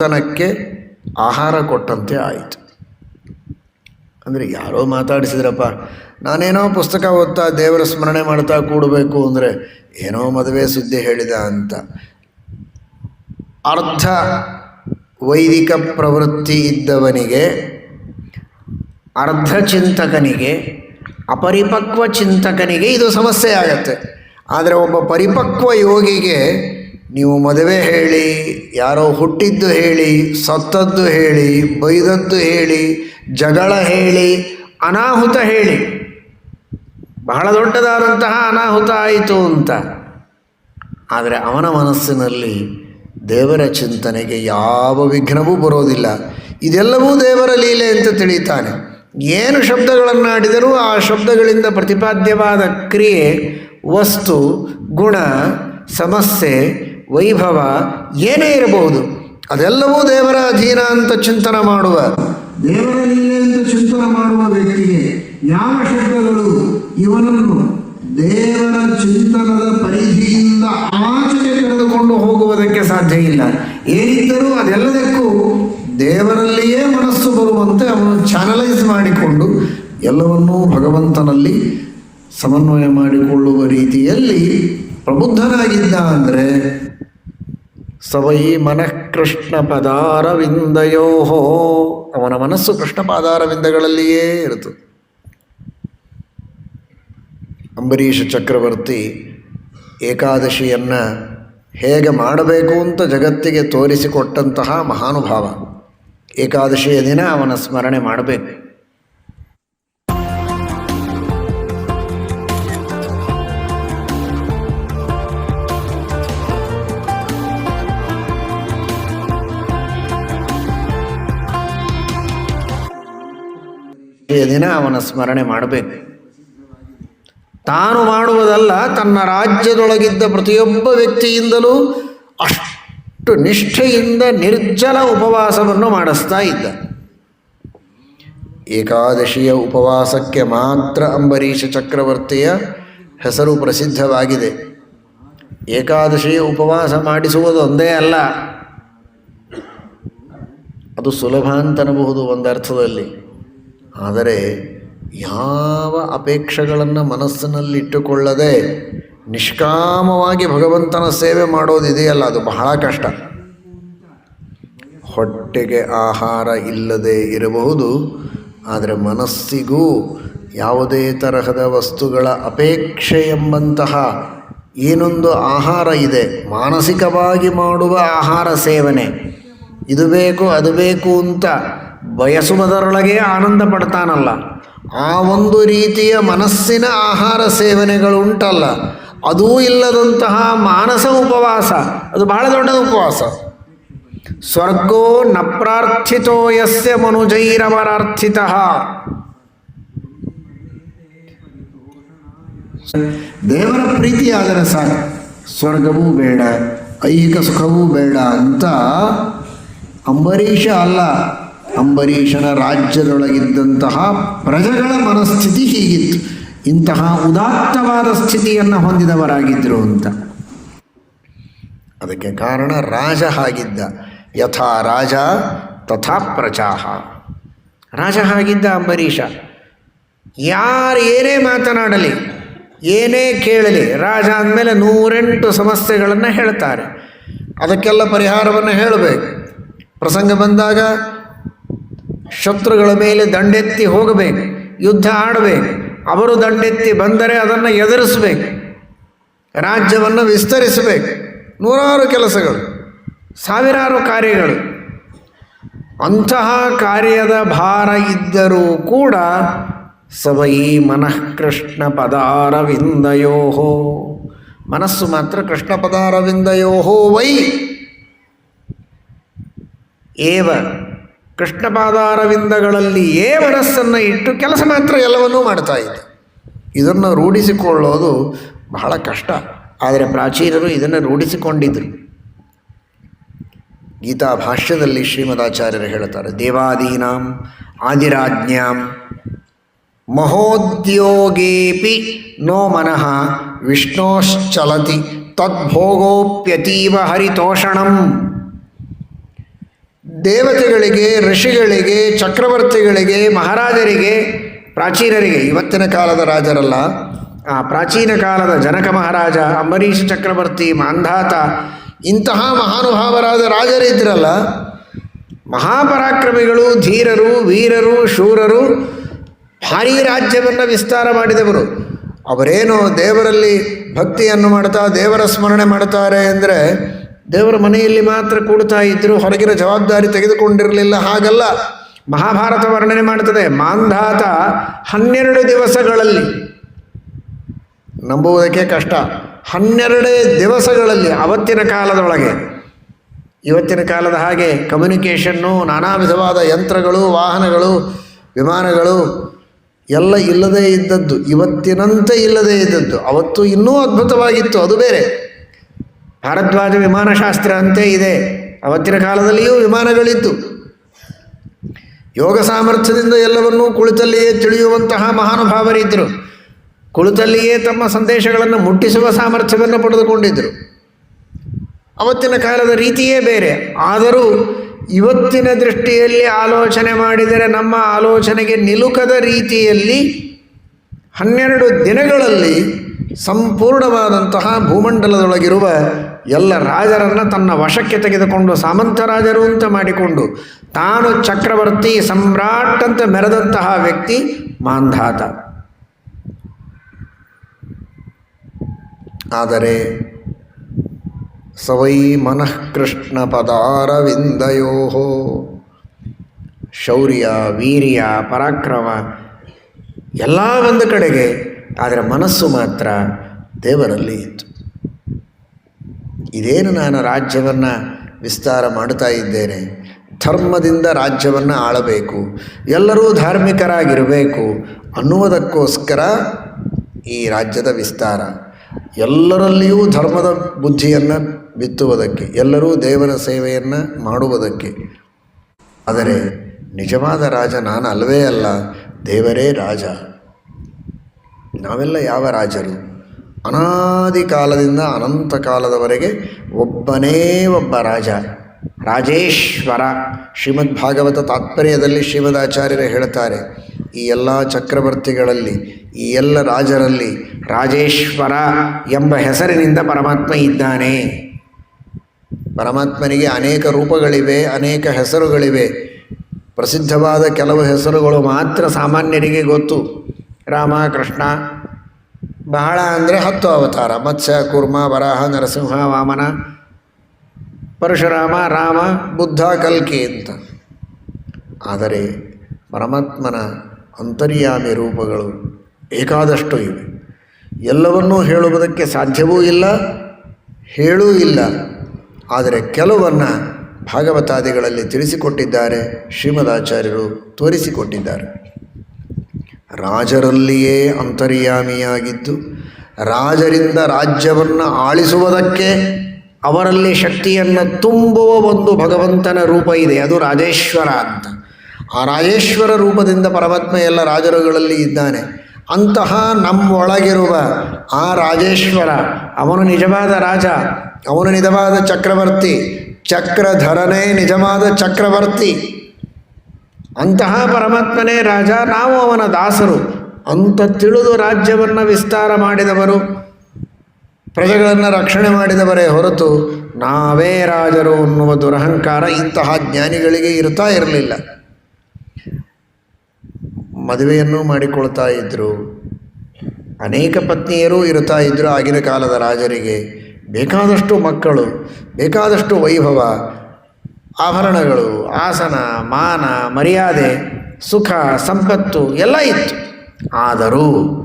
ತನಕ್ಕೆ ಆಹಾರ ಕೊಟ್ಟಂತೆ ಆಯಿತು. ಅಂದರೆ ಯಾರೋ ಮಾತಾಡಿಸಿದ್ರಪ್ಪ, ನಾನೇನೋ ಪುಸ್ತಕ ಓದ್ತಾ ದೇವರ ಸ್ಮರಣೆ ಮಾಡ್ತಾ ಕೂಡಬೇಕು ಅಂದರೆ ಏನೋ ಮದುವೆ ಸುದ್ದಿ ಹೇಳಿದ ಅಂತ. ಅರ್ಥ ವೈದಿಕ ಪ್ರವೃತ್ತಿ ಇದ್ದವನಿಗೆ, ಅರ್ಧ ಚಿಂತಕನಿಗೆ, ಅಪರಿಪಕ್ವ ಚಿಂತಕನಿಗೆ ಇದು ಸಮಸ್ಯೆ ಆಗತ್ತೆ. ಆದರೆ ಒಬ್ಬ ಪರಿಪಕ್ವ ಯೋಗಿಗೆ ನೀವು ಮದುವೆ ಹೇಳಿ, ಯಾರೋ ಹುಟ್ಟಿದ್ದು ಹೇಳಿ, ಸತ್ತದ್ದು ಹೇಳಿ, ಬೈದದ್ದು ಹೇಳಿ, ಜಗಳ ಹೇಳಿ, ಅನಾಹುತ ಹೇಳಿ. ಬಹಳ ದೊಡ್ಡದಾದಂತಹ ಅನಾಹುತ ಆಯಿತು ಅಂತ. ಆದರೆ ಅವನ ಮನಸ್ಸಿನಲ್ಲಿ ದೇವರ ಚಿಂತನೆಗೆ ಯಾವ ವಿಘ್ನವೂ ಬರೋದಿಲ್ಲ. ಇದೆಲ್ಲವೂ ದೇವರ ಲೀಲೆ ಅಂತ ತಿಳಿತಾನೆ ಏನು ಶಬ್ದಗಳನ್ನಾಡಿದರೂ ಆ ಶಬ್ದಗಳಿಂದ ಪ್ರತಿಪಾದ್ಯವಾದ ಕ್ರಿಯೆ, ವಸ್ತು, ಗುಣ, ಸಮಸ್ಯೆ ವೈಭವ ಏನೇ ಇರಬಹುದು, ಅದೆಲ್ಲವೂ ದೇವರ ಅಧೀನ ಅಂತ ಚಿಂತನೆ ಮಾಡುವ. ದೇವರ ಅಂತ ಚಿಂತನೆ ಮಾಡುವ ವ್ಯಕ್ತಿಗೆ ಯಾವ ಶಬ್ದಗಳು? ಇವನನ್ನು ದೇವರ ಚಿಂತನದ ಪರಿಧಿಯಿಂದ ಆಚೆಗೆ ಕರೆದುಕೊಂಡು ಹೋಗುವುದಕ್ಕೆ ಸಾಧ್ಯ ಇಲ್ಲ. ಏನಿದ್ದರೂ ಅದೆಲ್ಲದಕ್ಕೂ ದೇವರಲ್ಲಿಯೇ ಮನಸ್ಸು ಬರುವಂತೆ ಅವನು ಚಾನಲೈಸ್ ಮಾಡಿಕೊಂಡು ಎಲ್ಲವನ್ನೂ ಭಗವಂತನಲ್ಲಿ ಸಮನ್ವಯ ಮಾಡಿಕೊಳ್ಳುವ ರೀತಿಯಲ್ಲಿ ಪ್ರಬುದ್ಧನಾಗಿದ್ದ ಅಂದರೆ ಸವೈ ಮನಃ ಕೃಷ್ಣ ಪದಾರವಿಂದಯೋ ಅವನ ಮನಸ್ಸು ಕೃಷ್ಣ ಪಾದಾರವಿಂದಗಳಲ್ಲಿಯೇ ಇರುತ್ತದೆ ಅಂಬರೀಷ ಚಕ್ರವರ್ತಿ ಏಕಾದಶಿಯನ್ನು ಹೇಗೆ ಮಾಡಬೇಕು ಅಂತ ಜಗತ್ತಿಗೆ ತೋರಿಸಿಕೊಟ್ಟಂತಹ ಮಹಾನುಭಾವ. ಏಕಾದಶಿಯ ದಿನ ಅವನ ಸ್ಮರಣೆ ಮಾಡಬೇಕು. ದಿನ ಅವನ ಸ್ಮರಣೆ ಮಾಡಬೇಕು. ತಾನು ಮಾಡುವುದಲ್ಲ, ತನ್ನ ರಾಜ್ಯದೊಳಗಿದ್ದ ಪ್ರತಿಯೊಬ್ಬ ವ್ಯಕ್ತಿಯಿಂದಲೂ ಅಷ್ಟು ನಿಷ್ಠೆಯಿಂದ ನಿರ್ಜಲ ಉಪವಾಸವನ್ನು ಮಾಡಿಸ್ತಾ ಇದ್ದ. ಏಕಾದಶಿಯ ಉಪವಾಸಕ್ಕೆ ಮಾತ್ರ ಅಂಬರೀಷ ಚಕ್ರವರ್ತಿಯ ಹೆಸರು ಪ್ರಸಿದ್ಧವಾಗಿದೆ. ಏಕಾದಶಿಯ ಉಪವಾಸ ಮಾಡಿಸುವುದು ಒಂದೇ ಅಲ್ಲ. ಅದು ಸುಲಭ ಅಂತನಬಹುದು ಒಂದರ್ಥದಲ್ಲಿ. ಆದರೆ ಯಾವ ಅಪೇಕ್ಷೆಗಳನ್ನು ಮನಸ್ಸಿನಲ್ಲಿಟ್ಟುಕೊಳ್ಳದೆ ನಿಷ್ಕಾಮವಾಗಿ ಭಗವಂತನ ಸೇವೆ ಮಾಡೋದಿದೆಯಲ್ಲ ಅದು ಬಹಳ ಕಷ್ಟ. ಹೊಟ್ಟೆಗೆ ಆಹಾರ ಇಲ್ಲದೆ ಇರಬಹುದು, ಆದರೆ ಮನಸ್ಸಿಗೂ ಯಾವುದೇ ತರಹದ ವಸ್ತುಗಳ ಅಪೇಕ್ಷೆ ಎಂಬಂತಹ ಏನೊಂದು ಆಹಾರ ಇದೆ. ಮಾನಸಿಕವಾಗಿ ಮಾಡುವ ಆಹಾರ ಸೇವನೆ. ಇದು ಬೇಕು, ಅದು ಬೇಕು ಅಂತ ಬಯಸುವುದರೊಳಗೆ ಆನಂದ ಪಡ್ತಾನಲ್ಲ. ಆ ಒಂದು ರೀತಿಯ ಮನಸ್ಸಿನ ಆಹಾರ ಸೇವನೆಗಳು ಉಂಟಲ್ಲ. ಅದೂ ಇಲ್ಲದಂತಹ ಮಾನಸ ಉಪವಾಸ. ಅದು ಬಹಳ ದೊಡ್ಡ ಉಪವಾಸ. ಸ್ವರ್ಗೋ ನ ಪ್ರಾರ್ಥಿತೋ ಯಸ್ಯ ಮನುಜೈರವರಾರ್ಥಿತ ದೇವರ ಪ್ರೀತಿಯಾದರೆ ಸಾಕು. ಸ್ವರ್ಗವೂ ಬೇಡ, ಐಹಿಕ ಸುಖವೂ ಬೇಡ ಅಂತ ಅಂಬರೀಷ ಅಲ್ಲ. ಅಂಬರೀಷನ ರಾಜ್ಯದೊಳಗಿದ್ದಂತಹ ಪ್ರಜೆಗಳ ಮನಸ್ಥಿತಿ ಹೀಗಿತ್ತು. ಇಂತಹ ಉದಾತ್ತವಾದ ಸ್ಥಿತಿಯನ್ನು ಹೊಂದಿದವರಾಗಿದ್ದರು ಅಂತ. ಅದಕ್ಕೆ ಕಾರಣ ರಾಜ ಹಾಗಿದ್ದ. ಯಥಾ ರಾಜ ತಥಾ ಪ್ರಜಾಹ. ರಾಜ ಹಾಗಿದ್ದ ಅಂಬರೀಷ. ಯಾರು ಏನೇ ಮಾತನಾಡಲಿ, ಏನೇ ಕೇಳಲಿ, ರಾಜ ಅಂದಮೇಲೆ ನೂರೆಂಟು ಸಮಸ್ಯೆಗಳನ್ನು ಹೇಳ್ತಾರೆ. ಅದಕ್ಕೆಲ್ಲ ಪರಿಹಾರವನ್ನು ಹೇಳಬೇಕು. ಪ್ರಸಂಗ ಬಂದಾಗ ಶತ್ರುಗಳ ಮೇಲೆ ದಂಡೆತ್ತಿ ಹೋಗಬೇಕು, ಯುದ್ಧ ಆಡಬೇಕು. ಅವರು ದಂಡೆತ್ತಿ ಬಂದರೆ ಅದನ್ನು ಎದುರಿಸಬೇಕು, ರಾಜ್ಯವನ್ನು ವಿಸ್ತರಿಸಬೇಕು. ನೂರಾರು ಕೆಲಸಗಳು, ಸಾವಿರಾರು ಕಾರ್ಯಗಳು. ಅಂತಹ ಕಾರ್ಯದ ಭಾರ ಇದ್ದರೂ ಕೂಡ ಸವೈ ಮನಃಕೃಷ್ಣ ಪದಾರವಿಂದಯೋಹೋ ಪದಾರವಿಂದಯೋ. ಮನಸ್ಸು ಮಾತ್ರ ಕೃಷ್ಣ ಪದಾರವಿಂದಯೋ ವೈ. ಏವ ಕೃಷ್ಣ ಪಾದಾರವಿಂದಗಳಲ್ಲಿಯೇ ಮನಸ್ಸನ್ನು ಇಟ್ಟು ಕೆಲಸ ಮಾತ್ರ ಎಲ್ಲವನ್ನೂ ಮಾಡ್ತಾ ಇದ್ದ. ಇದನ್ನು ರೂಢಿಸಿಕೊಳ್ಳೋದು ಬಹಳ ಕಷ್ಟ. ಆದರೆ ಪ್ರಾಚೀನರು ಇದನ್ನು ರೂಢಿಸಿಕೊಂಡಿದ್ದರು ಗೀತಾ ಭಾಷ್ಯದಲ್ಲಿ ಶ್ರೀಮದಾಚಾರ್ಯರು ಹೇಳ್ತಾರೆ, ದೇವಾದೀನಾಂ ಆದಿರಾಜ್ಞಾಂ ಮಹೋದ್ಯೋಗೇಪಿ ನೋ ಮನಃ ವಿಷ್ಣೋಶ್ಚಲತಿ ತದ್ಭೋಗೋಪ್ಯತೀವ ಹರಿತೋಷಣಂ. ದೇವತೆಗಳಿಗೆ, ಋಷಿಗಳಿಗೆ, ಚಕ್ರವರ್ತಿಗಳಿಗೆ, ಮಹಾರಾಜರಿಗೆ, ಪ್ರಾಚೀನರಿಗೆ. ಇವತ್ತಿನ ಕಾಲದ ರಾಜರಲ್ಲ. ಆ ಪ್ರಾಚೀನ ಕಾಲದ ಜನಕ ಮಹಾರಾಜ, ಅಂಬರೀಷ್ ಚಕ್ರವರ್ತಿ, ಮಾಂಧಾತ, ಇಂತಹ ಮಹಾನುಭಾವರಾದ ರಾಜರಿದ್ರಲ್ಲ, ಮಹಾಪರಾಕ್ರಮಿಗಳು, ಧೀರರು, ವೀರರು, ಶೂರರು, ಭಾರೀ ರಾಜ್ಯವನ್ನು ವಿಸ್ತಾರ ಮಾಡಿದವರು. ಅವರೇನು ದೇವರಲ್ಲಿ ಭಕ್ತಿಯನ್ನು ಮಾಡ್ತಾ ದೇವರ ಸ್ಮರಣೆ ಮಾಡ್ತಾರೆ ಅಂದರೆ ದೇವರ ಮನೆಯಲ್ಲಿ ಮಾತ್ರ ಕೂಡ್ತಾ ಇದ್ದರು ಹೊರಗಿನ ಜವಾಬ್ದಾರಿ ತೆಗೆದುಕೊಂಡಿರಲಿಲ್ಲ. ಹಾಗಲ್ಲ. ಮಹಾಭಾರತ ವರ್ಣನೆ ಮಾಡುತ್ತದೆ, ಮಾಂಧಾತ ಹನ್ನೆರಡು ದಿವಸಗಳಲ್ಲಿ. ನಂಬುವುದಕ್ಕೆ ಕಷ್ಟ. ಹನ್ನೆರಡೇ ದಿವಸಗಳಲ್ಲಿ, ಅವತ್ತಿನ ಕಾಲದೊಳಗೆ. ಇವತ್ತಿನ ಕಾಲದ ಹಾಗೆ ಕಮ್ಯುನಿಕೇಷನ್ನು, ನಾನಾ ವಿಧವಾದ ಯಂತ್ರಗಳು, ವಾಹನಗಳು, ವಿಮಾನಗಳು, ಎಲ್ಲ ಇಲ್ಲದೇ ಇದ್ದದ್ದು. ಇವತ್ತಿನಂತೆ ಇಲ್ಲದೇ ಇದ್ದದ್ದು. ಅವತ್ತು ಇನ್ನೂ ಅದ್ಭುತವಾಗಿತ್ತು. ಅದು ಬೇರೆ. ಭಾರದ್ವಾಜ ವಿಮಾನಶಾಸ್ತ್ರ ಅಂತೆ ಇದೆ. ಅವತ್ತಿನ ಕಾಲದಲ್ಲಿಯೂ ವಿಮಾನಗಳಿತ್ತು ಯೋಗ ಸಾಮರ್ಥ್ಯದಿಂದ ಎಲ್ಲವನ್ನೂ ಕುಳಿತಲ್ಲಿಯೇ ತಿಳಿಯುವಂತಹ ಮಹಾನುಭಾವರಿದ್ದರು. ಕುಳಿತಲ್ಲಿಯೇ ತಮ್ಮ ಸಂದೇಶಗಳನ್ನು ಮುಟ್ಟಿಸುವ ಸಾಮರ್ಥ್ಯವನ್ನು ಪಡೆದುಕೊಂಡಿದ್ದರು. ಅವತ್ತಿನ ಕಾಲದ ರೀತಿಯೇ ಬೇರೆ. ಆದರೂ ಇವತ್ತಿನ ದೃಷ್ಟಿಯಲ್ಲಿ ಆಲೋಚನೆ ಮಾಡಿದರೆ ನಮ್ಮ ಆಲೋಚನೆಗೆ ನಿಲುಕದ ರೀತಿಯಲ್ಲಿ ಹನ್ನೆರಡು ದಿನಗಳಲ್ಲಿ ಸಂಪೂರ್ಣವಾದಂತಹ ಭೂಮಂಡಲದೊಳಗಿರುವ ಎಲ್ಲ ರಾಜರನ್ನು ತನ್ನ ವಶಕ್ಕೆ ತೆಗೆದುಕೊಂಡು ಸಾಮಂತರಾಜರು ಅಂತ ಮಾಡಿಕೊಂಡು ತಾನು ಚಕ್ರವರ್ತಿ ಸಮ್ರಾಟ್ ಅಂತ ಮೆರೆದಂತಹ ವ್ಯಕ್ತಿ ಮಾಂಧಾತ. ಆದರೆ ಸವೈ ಮನಃ ಕೃಷ್ಣ ಪದಾರವಿಂದಯೋ. ಶೌರ್ಯ, ವೀರ್ಯ, ಪರಾಕ್ರಮ ಎಲ್ಲ ಒಂದು ಕಡೆಗೆ, ಆದರೆ ಮನಸ್ಸು ಮಾತ್ರ ದೇವರಲ್ಲಿ ಇತ್ತು. ಇದೇನು ನಾನು ರಾಜ್ಯವನ್ನು ವಿಸ್ತಾರ ಮಾಡ್ತಾ ಇದ್ದೇನೆ? ಧರ್ಮದಿಂದ ರಾಜ್ಯವನ್ನು ಆಳಬೇಕು, ಎಲ್ಲರೂ ಧಾರ್ಮಿಕರಾಗಿರಬೇಕು ಅನ್ನುವುದಕ್ಕೋಸ್ಕರ ಈ ರಾಜ್ಯದ ವಿಸ್ತಾರ. ಎಲ್ಲರಲ್ಲಿಯೂ ಧರ್ಮದ ಬುದ್ಧಿಯನ್ನು ಬಿತ್ತುವುದಕ್ಕೆ, ಎಲ್ಲರೂ ದೇವರ ಸೇವೆಯನ್ನು ಮಾಡುವುದಕ್ಕೆ. ಆದರೆ ನಿಜವಾದ ರಾಜ ನಾನು ಅಲ್ಲವೇ ಅಲ್ಲ, ದೇವರೇ ರಾಜ. ನಾವೆಲ್ಲ ಯಾವ ರಾಜರು? ಅನಾದಿ ಕಾಲದಿಂದ ಅನಂತ ಕಾಲದವರೆಗೆ ಒಬ್ಬನೇ ಒಬ್ಬ ರಾಜ. ರಾಜೇಶ್ವರ. ಶ್ರೀಮದ್ ಭಾಗವತ ತಾತ್ಪರ್ಯದಲ್ಲಿ ಶ್ರೀಮದಾಚಾರ್ಯರು ಹೇಳ್ತಾರೆ ಈ ಎಲ್ಲ ಚಕ್ರವರ್ತಿಗಳಲ್ಲಿ, ಈ ಎಲ್ಲ ರಾಜರಲ್ಲಿ ರಾಜೇಶ್ವರ ಎಂಬ ಹೆಸರಿನಿಂದ ಪರಮಾತ್ಮ ಇದ್ದಾನೆ. ಪರಮಾತ್ಮನಿಗೆ ಅನೇಕ ರೂಪಗಳಿವೆ, ಅನೇಕ ಹೆಸರುಗಳಿವೆ. ಪ್ರಸಿದ್ಧವಾದ ಕೆಲವು ಹೆಸರುಗಳು ಮಾತ್ರ ಸಾಮಾನ್ಯರಿಗೆ ಗೊತ್ತು. ರಾಮ, ಕೃಷ್ಣ ಬಹಳ ಅಂದರೆ ಹತ್ತು ಅವತಾರ. ಮತ್ಸ್ಯ ಕುರ್ಮ, ವರಾಹ, ನರಸಿಂಹ, ವಾಮನ, ಪರಶುರಾಮ, ರಾಮ, ಬುದ್ಧ, ಕಲ್ಕಿ ಅಂತ. ಆದರೆ ಪರಮಾತ್ಮನ ಅಂತರ್ಯಾಮಿ ರೂಪಗಳು ಬೇಕಾದಷ್ಟು ಇವೆ. ಎಲ್ಲವನ್ನೂ ಹೇಳುವುದಕ್ಕೆ ಸಾಧ್ಯವೂ ಇಲ್ಲ, ಹೇಳೂ ಇಲ್ಲ. ಆದರೆ ಕೆಲವನ್ನು ಭಾಗವತಾದಿಗಳಲ್ಲಿ ತಿಳಿಸಿಕೊಟ್ಟಿದ್ದಾರೆ ಶ್ರೀಮದಾಚಾರ್ಯರು ತೋರಿಸಿಕೊಟ್ಟಿದ್ದಾರೆ. ರಾಜರಲ್ಲಿಯೇ ಅಂತರ್ಯಾಮಿಯಾಗಿದ್ದು, ರಾಜರಿಂದ ರಾಜ್ಯವನ್ನು ಆಳಿಸುವುದಕ್ಕೆ ಅವರಲ್ಲಿ ಶಕ್ತಿಯನ್ನು ತುಂಬುವ ಒಂದು ಭಗವಂತನ ರೂಪ ಇದೆ. ಅದು ರಾಜೇಶ್ವರ ಅಂತ. ಆ ರಾಜೇಶ್ವರ ರೂಪದಿಂದ ಪರಮಾತ್ಮ ಎಲ್ಲ ರಾಜರುಗಳಲ್ಲಿ ಇದ್ದಾನೆ. ಅಂತಹ ನಮ್ಮೊಳಗಿರುವ ಆ ರಾಜೇಶ್ವರ, ಅವನು ನಿಜವಾದ ರಾಜ, ಅವನು ನಿಜವಾದ ಚಕ್ರವರ್ತಿ, ಚಕ್ರಧರನೇ ನಿಜವಾದ ಚಕ್ರವರ್ತಿ. ಅಂತಹ ಪರಮಾತ್ಮನೇ ರಾಜ, ನಾವು ಅವನ ದಾಸರು. ಅಂತ ತಿಳಿದು ರಾಜ್ಯವನ್ನು ವಿಸ್ತಾರ ಮಾಡಿದವರು, ಪ್ರಜೆಗಳನ್ನು ರಕ್ಷಣೆ ಮಾಡಿದವರೇ ಹೊರತು ನಾವೇ ರಾಜರು ಅನ್ನುವ ದುರಹಂಕಾರ ಇಂತಹ ಜ್ಞಾನಿಗಳಿಗೆ ಇರ್ತಾ ಇರಲಿಲ್ಲ. ಮದುವೆಯನ್ನು ಮಾಡಿಕೊಳ್ತಾ ಇದ್ದರು ಅನೇಕ ಪತ್ನಿಯರು ಇರ್ತಾ ಇದ್ದರು ಆಗಿನ ಕಾಲದ ರಾಜರಿಗೆ. ಬೇಕಾದಷ್ಟು ಮಕ್ಕಳು, ಬೇಕಾದಷ್ಟು ವೈಭವ ಆಭರಣಗಳು, ಆಸನ, ಮಾನ, ಮರ್ಯಾದೆ, ಸುಖ, ಸಂಪತ್ತು ಎಲ್ಲ ಇತ್ತು. ಆದರೂ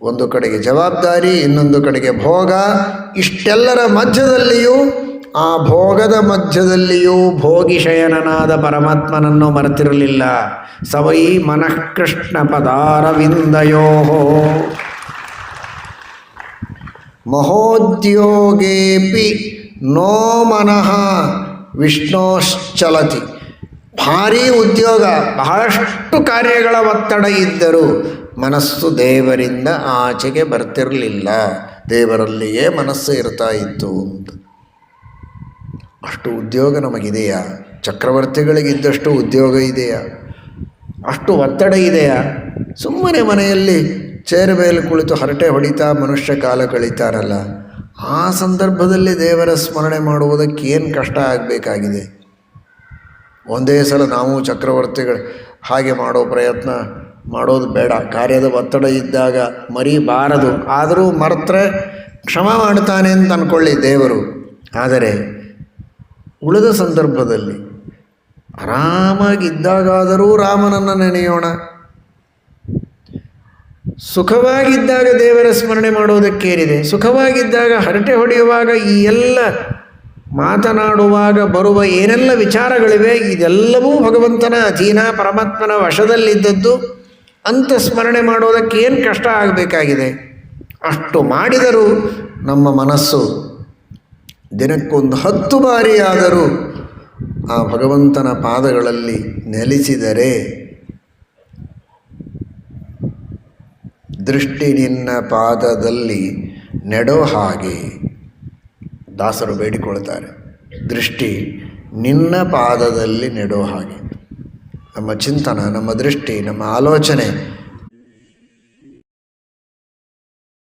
ಒಂದು ಕಡೆಗೆ ಜವಾಬ್ದಾರಿ, ಇನ್ನೊಂದು ಕಡೆಗೆ ಭೋಗ. ಇಷ್ಟೆಲ್ಲರ ಮಧ್ಯದಲ್ಲಿಯೂ, ಆ ಭೋಗದ ಮಧ್ಯದಲ್ಲಿಯೂ ಭೋಗಿಶಯನನಾದ ಪರಮಾತ್ಮನನ್ನು ಮರೆತಿರಲಿಲ್ಲ. ಸವೈ ಮನಃಕೃಷ್ಣ ಪದಾರವಿಂದಯೋ. ಮಹೋದ್ಯೋಗೇಪಿ ನೋ ಮನಃ. ವಿಷ್ಣೋಶ್ಚಲತಿ. ಭಾರೀ ಉದ್ಯೋಗ, ಬಹಳಷ್ಟು ಕಾರ್ಯಗಳ ಒತ್ತಡ ಇದ್ದರೂ ಮನಸ್ಸು ದೇವರಿಂದ ಆಚೆಗೆ ಬರ್ತಿರಲಿಲ್ಲ. ದೇವರಲ್ಲಿಯೇ ಮನಸ್ಸು ಇರ್ತಾ ಇತ್ತು ಅಂತ. ಅಷ್ಟು ಉದ್ಯೋಗ ನಮಗಿದೆಯಾ? ಚಕ್ರವರ್ತಿಗಳಿಗಿದ್ದಷ್ಟು ಉದ್ಯೋಗ ಇದೆಯಾ? ಅಷ್ಟು ಒತ್ತಡ ಇದೆಯಾ? ಸುಮ್ಮನೆ ಮನೆಯಲ್ಲಿ ಚೇರ್ ಮೇಲೆ ಕುಳಿತು ಹರಟೆ ಹೊಡಿತಾ ಮನುಷ್ಯ ಕಾಲ ಕಳೀತಾರಲ್ಲ ಆ ಸಂದರ್ಭದಲ್ಲಿ ದೇವರ ಸ್ಮರಣೆ ಮಾಡುವುದಕ್ಕೆ ಏನು ಕಷ್ಟ ಆಗಬೇಕಾಗಿದೆ? ಒಂದೇ ಸಲ ನಾವು ಚಕ್ರವರ್ತಿಗಳು ಹಾಗೆ ಮಾಡೋ ಪ್ರಯತ್ನ ಮಾಡೋದು ಬೇಡ. ಕಾರ್ಯದ ಒತ್ತಡ ಇದ್ದಾಗ ಮರಿಬಾರದು. ಆದರೂ ಮರೆತರೆ ಕ್ಷಮ ಮಾಡ್ತಾನೆ ಅಂತ ಅಂದ್ಕೊಳ್ಳಿ ದೇವರು. ಆದರೆ ಉಳಿದ ಸಂದರ್ಭದಲ್ಲಿ ಆರಾಮಾಗಿದ್ದಾಗಾದರೂ ರಾಮನನ್ನು ನೆನೆಯೋಣ. ಸುಖವಾಗಿದ್ದಾಗ ದೇವರ ಸ್ಮರಣೆ ಮಾಡೋದಕ್ಕೇನಿದೆ ಸುಖವಾಗಿದ್ದಾಗ ಹರಟೆ ಹೊಡೆಯುವಾಗ ಈ ಎಲ್ಲ ಮಾತನಾಡುವಾಗ ಬರುವ ಏನೆಲ್ಲ ವಿಚಾರಗಳಿವೆ, ಇದೆಲ್ಲವೂ ಭಗವಂತನ ಅಧೀನ ಪರಮಾತ್ಮನ ವಶದಲ್ಲಿದ್ದದ್ದು, ಅಂತ ಸ್ಮರಣೆ ಮಾಡೋದಕ್ಕೆ ಏನು ಕಷ್ಟ ಆಗಬೇಕಾಗಿದೆ? ಅಷ್ಟು ಮಾಡಿದರೂ ನಮ್ಮ ಮನಸ್ಸು ದಿನಕ್ಕೊಂದು ಹತ್ತು ಬಾರಿಯಾದರೂ ಆ ಭಗವಂತನ ಪಾದಗಳಲ್ಲಿ ನೆಲೆಸಿದರೆ ದೃಷ್ಟಿ ನಿನ್ನ ಪಾದದಲ್ಲಿ ನೆಡೋ ಹಾಗೆ ದಾಸರು ಬೇಡಿಕೊಳ್ತಾರೆ ದೃಷ್ಟಿ ನಿನ್ನ ಪಾದದಲ್ಲಿ ನೆಡೋ ಹಾಗೆ. ನಮ್ಮ ಚಿಂತನ, ನಮ್ಮ ದೃಷ್ಟಿ, ನಮ್ಮ ಆಲೋಚನೆ